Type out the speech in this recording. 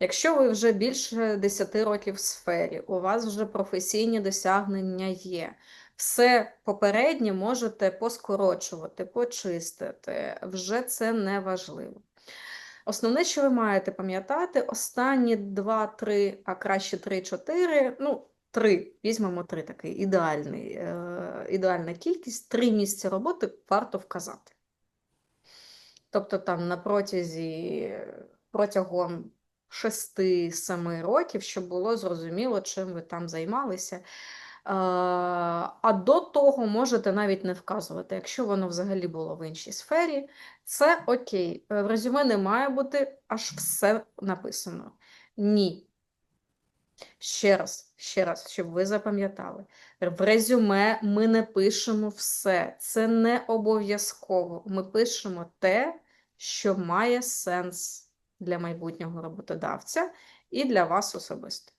Якщо ви вже більше 10 років в сфері, у вас вже професійні досягнення є, все попереднє можете поскорочувати, почистити, вже це не важливо. Основне, що ви маєте пам'ятати, останні 2-3, а краще 3-4, ну, 3, візьмемо 3 такий ідеальний, е, ідеальна кількість, 3 місця роботи варто вказати. Тобто там на протязі, протягом 6-7 років, щоб було зрозуміло, чим ви там займалися. Е, А до того можете навіть не вказувати, якщо воно взагалі було в іншій сфері, це окей. Е, В резюме не має бути аж все написано. Ні. Ще раз, ще раз, щоб ви запам'ятали. В резюме ми не пишемо все. Це не обов'язково. Ми пишемо те, що має сенс для майбутнього роботодавця і для вас особисто.